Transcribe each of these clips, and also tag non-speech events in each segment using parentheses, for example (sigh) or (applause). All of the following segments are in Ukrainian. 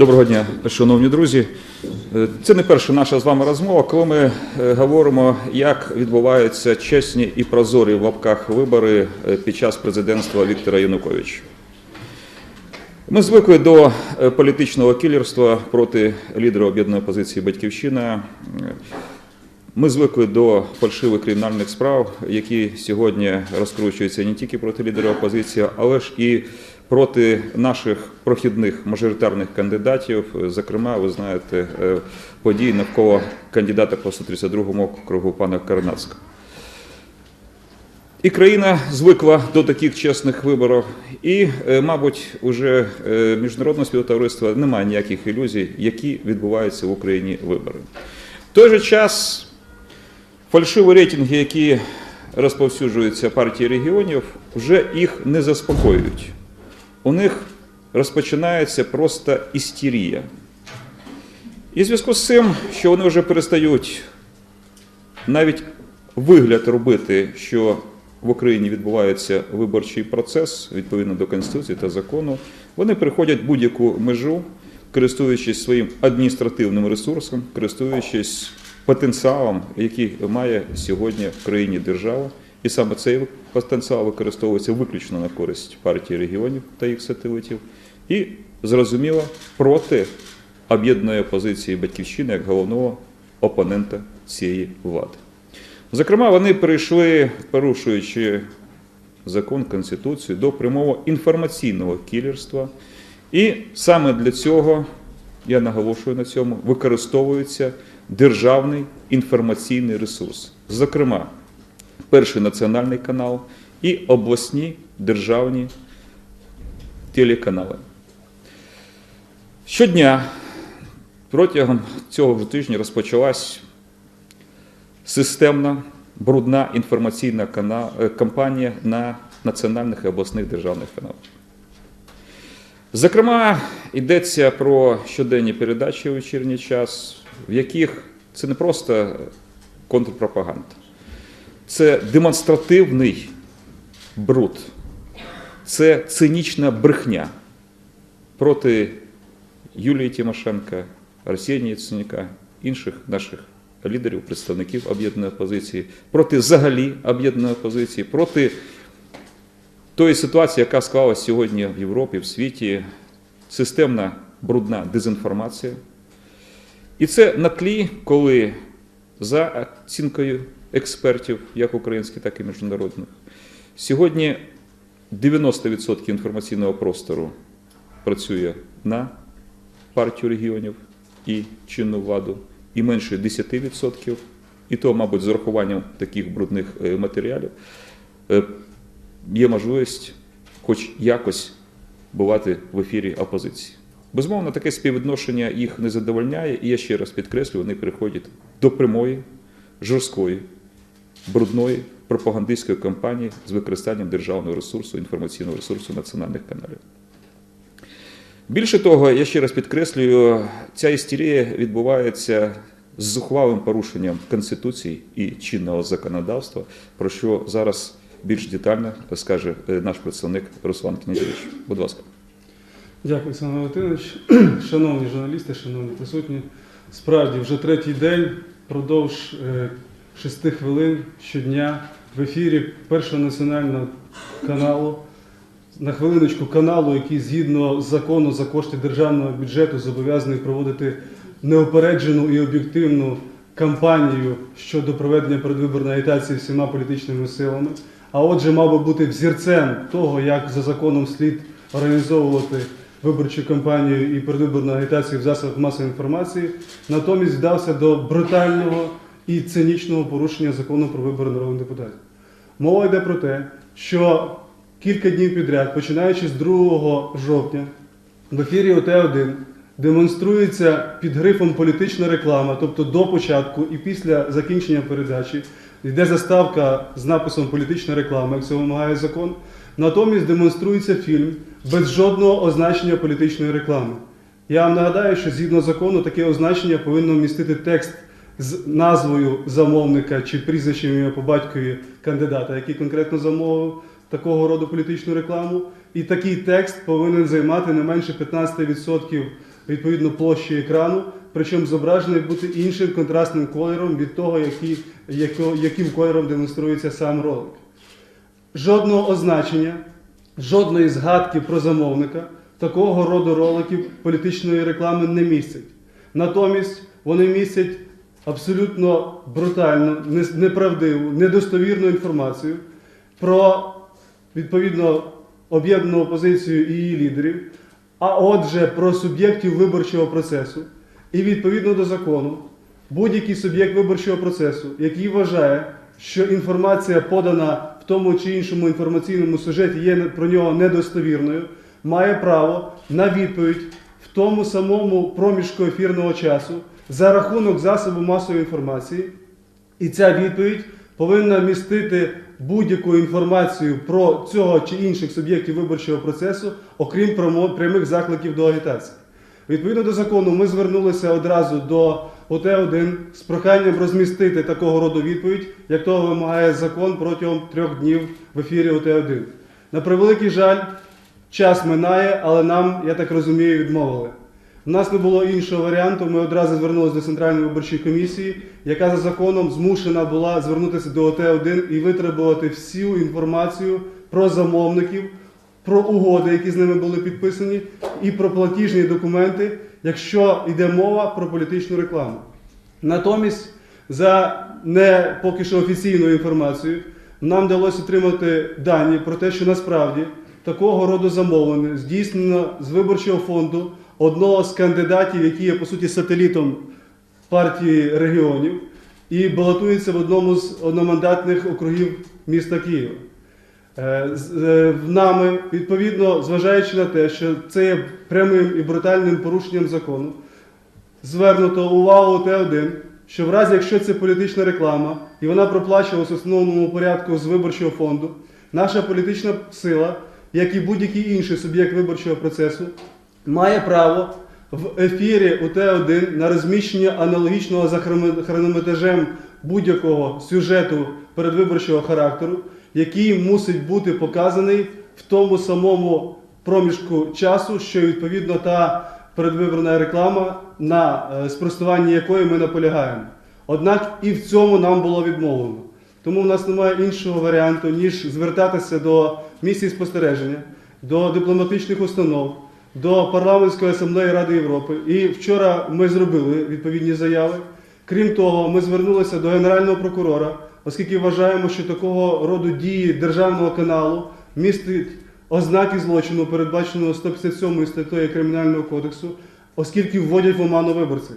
Доброго дня, шановні друзі. Е, Це не перша наша з вами розмова, коли ми е, говоримо, як відбуваються чесні і прозорі в лапках вибори е, під час президентства Віктора Януковича. Ми звикли до політичного кілерства проти лідера об'єднаної опозиції Батьківщина. Ми звикли до фальшивих кримінальних справ, які сьогодні розкручуються не тільки проти лідера опозиції, але ж і проти наших прохідних мажоритарних кандидатів. Зокрема, ви знаєте е, події навколо кандидата по 132 округу пана Карнацького. І країна звикла до таких чесних виборів, і, е, мабуть, уже е, міжнародного співтовариства немає ніяких ілюзій, які відбуваються в Україні вибори. В той же час фальшиві рейтинги, які розповсюджуються партії регіонів, вже їх не заспокоюють. У них розпочинається просто істерія. І в зв'язку з цим, що вони вже перестають навіть вигляд робити, що в Україні відбувається виборчий процес відповідно до Конституції та закону, вони приходять будь-яку межу, користуючись своїм адміністративним ресурсом, користуючись потенціалом, який має сьогодні в країні держава. І саме цей потенціал використовується виключно на користь партії регіонів та їх сателитів. І зрозуміло проти об'єднаної опозиції Батьківщини як головного опонента цієї влади. Зокрема, вони прийшли, порушуючи закон, Конституцію, до прямого інформаційного кілерства. І саме для цього, я наголошую на цьому, використовується державний інформаційний ресурс. Зокрема, перший національний канал і обласні державні телеканали. Щодня протягом цього ж тижня розпочалась системна брудна інформаційна е, кампанія на національних і обласних державних каналах. Зокрема, йдеться про щоденні передачі у вечірній час, в яких це не просто контрпропаганда, це демонстративний бруд, це цинічна брехня проти Юлії Тимошенка, Арсенія Яценюка, інших наших лідерів, представників об'єднаної опозиції, проти взагалі об'єднаної опозиції, проти тої ситуації, яка склалась сьогодні в Європі, в світі, системна брудна дезінформація. І це на тлі, коли за оцінкою експертів, як українських, так і міжнародних, сьогодні 90% інформаційного простору працює на партію регіонів і чинну владу, і менше 10%, і то, мабуть, з урахуванням таких брудних е, матеріалів, е, є можливість хоч якось бувати в ефірі опозиції. Безумовно, таке співвідношення їх не задовольняє, і я ще раз підкреслю, вони приходять до прямої, жорсткої, брудної пропагандистської кампанії з використанням державного ресурсу, інформаційного ресурсу національних каналів. Більше того, я ще раз підкреслюю, ця істерія відбувається з зухвалим порушенням Конституції і чинного законодавства, про що зараз більш детально скаже е, наш представник Руслан Князевич. Будь ласка. Дякую, Олександр Валентинович. (clears throat) Шановні журналісти, шановні присутні. Справді, вже третій день продовж е, шести хвилин щодня в ефірі Першого національного каналу. На хвилиночку каналу, який згідно закону за кошти державного бюджету зобов'язаний проводити неопереджену і об'єктивну кампанію щодо проведення передвиборної агітації всіма політичними силами. А отже, мав би бути взірцем того, як за законом слід організовувати виборчу кампанію і передвиборну агітацію в засобах масової інформації, натомість вдався до брутального і цинічного порушення закону про вибори народних депутатів. Мова йде про те, що кілька днів підряд, починаючи з 2 жовтня, в ефірі ОТ1 демонструється під грифом політична реклама, тобто до початку і після закінчення передачі йде заставка з написом політична реклама, як це вимагає закон. Натомість демонструється фільм без жодного означення політичної реклами. Я вам нагадаю, що згідно закону таке означення повинно містити текст з назвою замовника чи прізвищем ім'я по батькові кандидата, який конкретно замовив такого роду політичну рекламу. І такий текст повинен займати не менше 15% відповідно площі екрану, причому зображений бути іншим контрастним кольором від того, який, яко- яким кольором демонструється сам ролик. Жодного означення, жодної згадки про замовника такого роду роликів політичної реклами не містять. Натомість вони містять абсолютно брутальну, неправдиву, недостовірну інформацію про відповідно об'єднану опозицію і її лідерів, а отже, про суб'єктів виборчого процесу. І відповідно до закону, будь-який суб'єкт виборчого процесу, який вважає, що інформація подана в тому чи іншому інформаційному сюжеті є про нього недостовірною, має право на відповідь в тому самому проміжку ефірного часу за рахунок засобу масової інформації. І ця відповідь повинна містити будь-яку інформацію про цього чи інших суб'єктів виборчого процесу, окрім прямих закликів до агітації. Відповідно до закону, ми звернулися одразу до ОТ-1 з проханням розмістити такого роду відповідь, як того вимагає закон протягом трьох днів в ефірі ОТ-1. На превеликий жаль, час минає, але нам, я так розумію, відмовили. У нас не було іншого варіанту. Ми одразу звернулися до Центральної виборчої комісії, яка за законом змушена була звернутися до ОТ-1 і витребувати всю інформацію про замовників, про угоди, які з ними були підписані, і про платіжні документи, якщо йде мова про політичну рекламу. Натомість, за не поки що офіційною інформацією, нам вдалося отримати дані про те, що насправді такого роду замовлення здійснено з виборчого фонду одного з кандидатів, який є по суті сателітом партії регіонів, і балотується в одному з одномандатних округів міста Києва. Е, е, в Нами, відповідно, зважаючи на те, що це є прямим і брутальним порушенням закону, звернуто увагу Т1, що в разі, якщо це політична реклама і вона проплачувалася в основному порядку з виборчого фонду, наша політична сила, як і будь-який інший суб'єкт виборчого процесу, має право в ефірі УТ1 на розміщення аналогічного за хрономе- хронометражем будь-якого сюжету передвиборчого характеру, який мусить бути показаний в тому самому проміжку часу, що відповідно та передвиборна реклама, на е, спростуванні якої ми наполягаємо. Однак і в цьому нам було відмовлено. Тому в нас немає іншого варіанту, ніж звертатися до місії спостереження, до дипломатичних установ, до парламентської асамблеї Ради Європи. І вчора ми зробили відповідні заяви. Крім того, ми звернулися до Генерального прокурора, оскільки вважаємо, що такого роду дії державного каналу містить ознаки злочину, передбаченого 157 статтею Кримінального кодексу, оскільки вводять в оману виборців.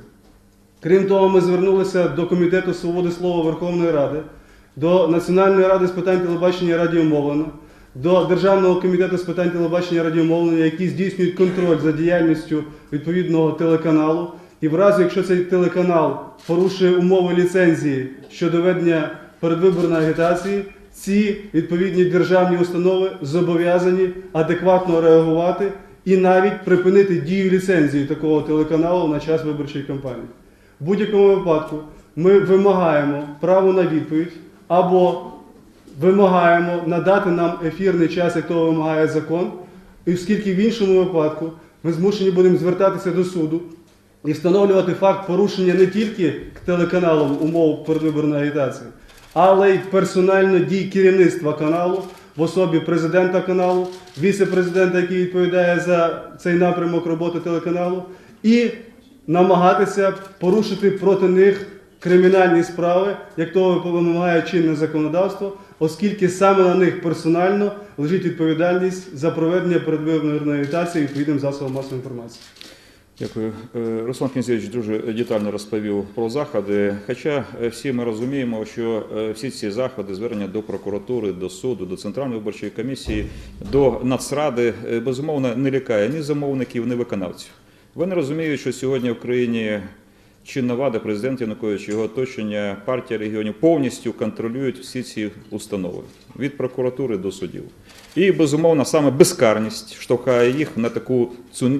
Крім того, ми звернулися до Комітету свободи слова Верховної Ради, до Національної ради з питань телебачення і радіомовлення, до Державного комітету з питань телебачення радіомовлення, які здійснюють контроль за діяльністю відповідного телеканалу. І в разі, якщо цей телеканал порушує умови ліцензії щодо ведення передвиборної агітації, ці відповідні державні установи зобов'язані адекватно реагувати і навіть припинити дію ліцензії такого телеканалу на час виборчої кампанії. В будь-якому випадку ми вимагаємо право на відповідь або вимагаємо надати нам ефірний час, як того вимагає закон, і оскільки в іншому випадку ми змушені будемо звертатися до суду і встановлювати факт порушення не тільки к телеканалам умов передвиборної агітації, але й персонально дій керівництва каналу в особі президента каналу, віце-президента, який відповідає за цей напрямок роботи телеканалу, і намагатися порушити проти них кримінальні справи, як того вимагає чинне законодавство, оскільки саме на них персонально лежить відповідальність за проведення передвиборної агітації відповідним засобом масової інформації. Дякую. Е, Руслан Князевич дуже детально розповів про заходи. Хоча е, всі ми розуміємо, що е, всі ці заходи, звернення до прокуратури, до суду, до Центральної виборчої комісії, до Нацради, безумовно, не лякає ні замовників, ні виконавців. Вони розуміють, що сьогодні в країні чинна влада, президент Янукович, його оточення, партія регіонів повністю контролюють всі ці установи від прокуратури до судів. І безумовно саме безкарність штовхає їх на таку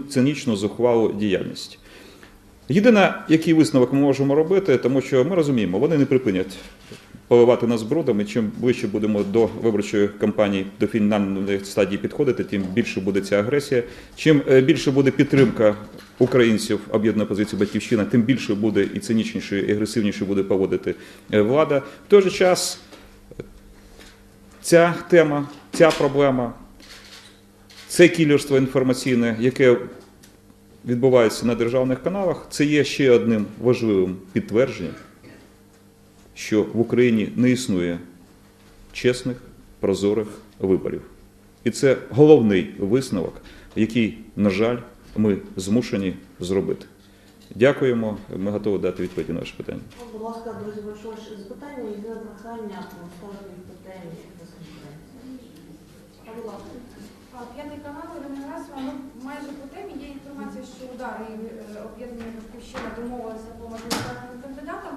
цинічну зухвалу діяльність. Єдине, який висновок ми можемо робити, тому що ми розуміємо, вони не припинять поливати нас брудом, і чим ближче будемо до виборчої кампанії, до фінальної стадії підходити, тим більше буде ця агресія. Чим е, більше буде підтримка українців об'єднаної позиції Батьківщина, тим більше буде і цинічніше, і агресивніше буде поводити е, влада. В той же час ця тема, ця проблема, це кілерство інформаційне, яке відбувається на державних каналах, це є ще одним важливим підтвердженням, що в Україні не існує чесних, прозорих виборів. І це головний висновок, який, на жаль, ми змушені зробити. Дякуємо. Ми готові дати відповідь на ваше питання. Будь ласка, друзі, вашого запитання і прохання поставити питання. Будь ласка. П'ятий канал Герасова, ну майже по темі є інформація, що удари і е, об'єднання батьківщина домовилися по мажоритарним кандидатам.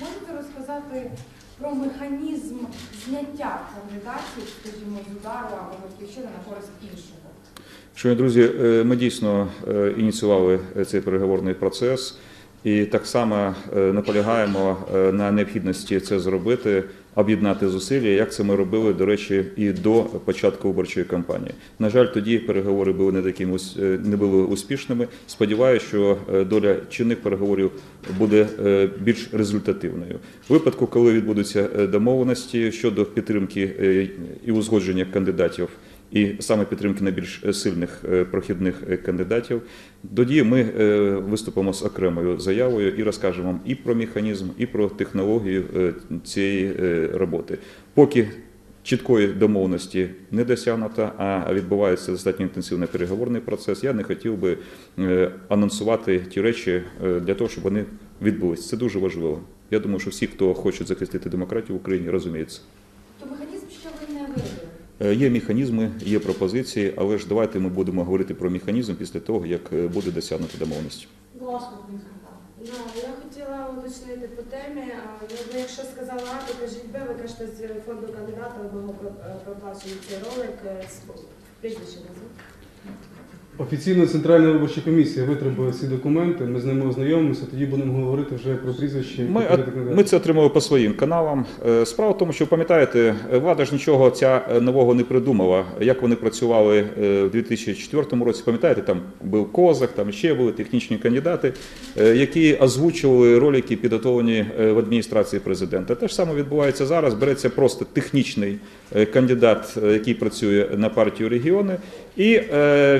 Можете розказати про механізм зняття кандидатів, скажімо, з удару або батьківщини на користь іншого? Шановні друзі, е, ми дійсно е, ініціювали цей переговорний процес і так само наполягаємо на необхідності це зробити, об'єднати зусилля, як це ми робили, до речі, і до початку виборчої кампанії. На жаль, тоді переговори були не такими не були успішними. Сподіваюся, що е, доля чинних переговорів буде е, більш результативною. В випадку, коли відбудуться е, домовленості щодо підтримки і узгодження кандидатів і саме підтримки найбільш сильних е, прохідних е, кандидатів. Тоді ми е, виступимо з окремою заявою і розкажемо вам і про механізм, і про технологію е, цієї е, роботи. Поки чіткої домовленості не досягнуто, а відбувається достатньо інтенсивний переговорний процес. Я не хотів би е, анонсувати ті речі е, для того, щоб вони відбулись. Це дуже важливо. Я думаю, що всі, хто хоче захистити демократію в Україні, розуміють це. То механізм, що ви не виявили? Е, Є механізми, є пропозиції, але ж давайте ми будемо говорити про механізм після того, як е, буде досягнута домовленість. Ну, я хотіла уточнити по темі. якщо сказала А, то кажіть Б, ви кажете з фонду кандидата одного про- е, проплачують цей ролик е, прізвище назвіть. Офіційно Центральна виборча комісія витребує ці документи, ми з ними ознайомимося, тоді будемо говорити вже про прізвище. Ми, ми це отримали по своїм каналам. Е, Справа в тому, що пам'ятаєте, влада ж нічого ця е, нового не придумала. Як вони працювали е, в 2004 році, пам'ятаєте, там був Козак, там ще були технічні кандидати, які озвучували ролики, підготовлені в адміністрації президента. Те ж саме відбувається зараз. Береться просто технічний кандидат, який працює на партію регіони, і е,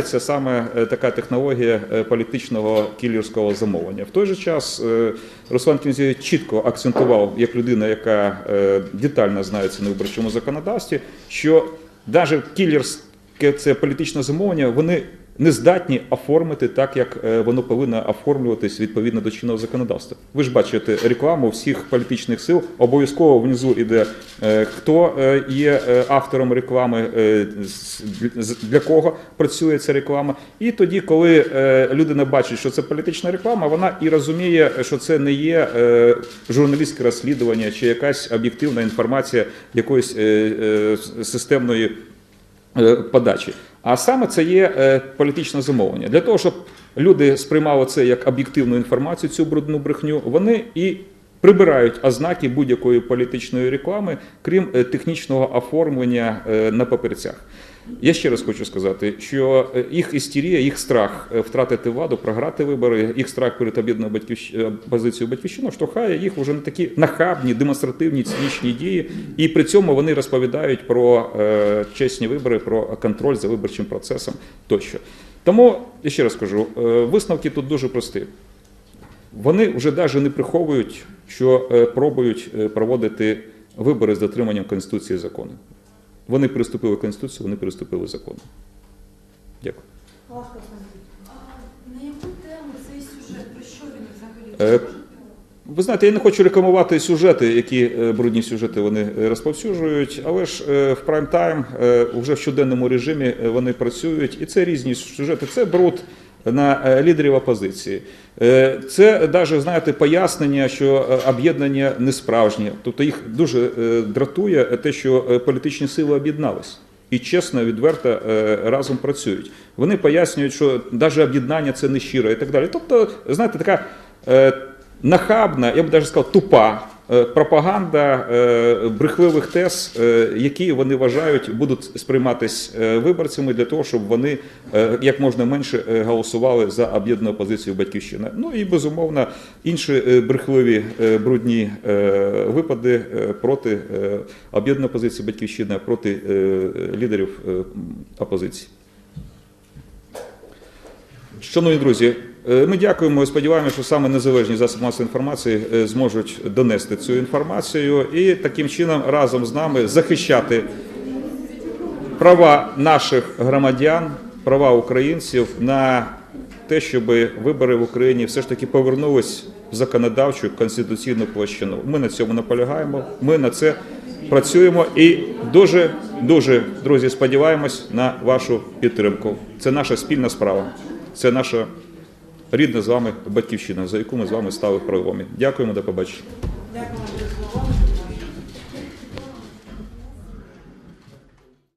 відбувається саме е, така технологія е, політичного кілерського замовлення. В той же час е, Руслан Кінзєв чітко акцентував, як людина, яка детально знається на виборчому законодавстві, що навіть кілерське це політичне замовлення, вони не здатні оформити так, як е, воно повинно оформлюватись відповідно до чинного законодавства. Ви ж бачите рекламу всіх політичних сил. Обов'язково внизу іде е, хто е, є автором реклами, для кого працює ця реклама. І тоді, коли людина бачить, що це політична реклама, вона і розуміє, що це не є журналістське розслідування чи якась об'єктивна інформація якоїсь системної подачі. А саме це є е, політичне замовлення. Для того, щоб люди сприймали це як об'єктивну інформацію, цю брудну брехню, вони і прибирають ознаки будь-якої політичної реклами, крім е, технічного оформлення е, на папірцях. Я ще раз хочу сказати, що е, їх істерія, їх страх втратити владу, програти вибори, їх страх перед об'єднаною батьківщ- позицією батьківщина штовхає їх вже на такі нахабні, демонстративні, цинічні дії, і при цьому вони розповідають про е, чесні вибори, про контроль за виборчим процесом тощо. Тому я ще раз кажу, е, висновки тут дуже прості. Вони вже навіть не приховують, що е, пробують е, проводити вибори з дотриманням Конституції і закону. Вони приступили Конституцію, вони приступили закону. Дякую. На яку тему цей сюжет? Про що він взагалі? Е, Ви знаєте, я не хочу рекламувати сюжети, які брудні сюжети вони розповсюджують, але ж в прайм-тайм вже в щоденному режимі вони працюють, і це різні сюжети. Це бруд на е, лідерів опозиції. Е, Це навіть, знаєте, пояснення, що е, об'єднання не справжнє. Тобто їх дуже дратує те, що політичні сили об'єднались. І чесно, відверто разом працюють. Вони пояснюють, що навіть об'єднання це не щиро і так далі. Тобто, знаєте, така нахабна, я б навіть сказав, тупа пропаганда е, брехливих тез, е, які вони вважають будуть сприйматись е, виборцями для того, щоб вони е, як можна менше е, голосували за об'єднану опозицію Батьківщина. Ну і безумовно інші е, брехливі е, брудні е, випади е, проти е, об'єднаної опозиції Батьківщина, проти е, лідерів е, опозиції. Шановні друзі, е, ми дякуємо і сподіваємося, що саме незалежні засоби масової інформації е, зможуть донести цю інформацію і таким чином разом з нами захищати права наших громадян, права українців на те, щоб вибори в Україні все ж таки повернулись в законодавчу конституційну площину. Ми на цьому наполягаємо. Ми на це працюємо і дуже дуже друзі сподіваємось на вашу підтримку. Це наша спільна справа. Це наша рідна з вами батьківщина, за яку ми з вами стали правомі. Дякуємо, до побачення. Дякую.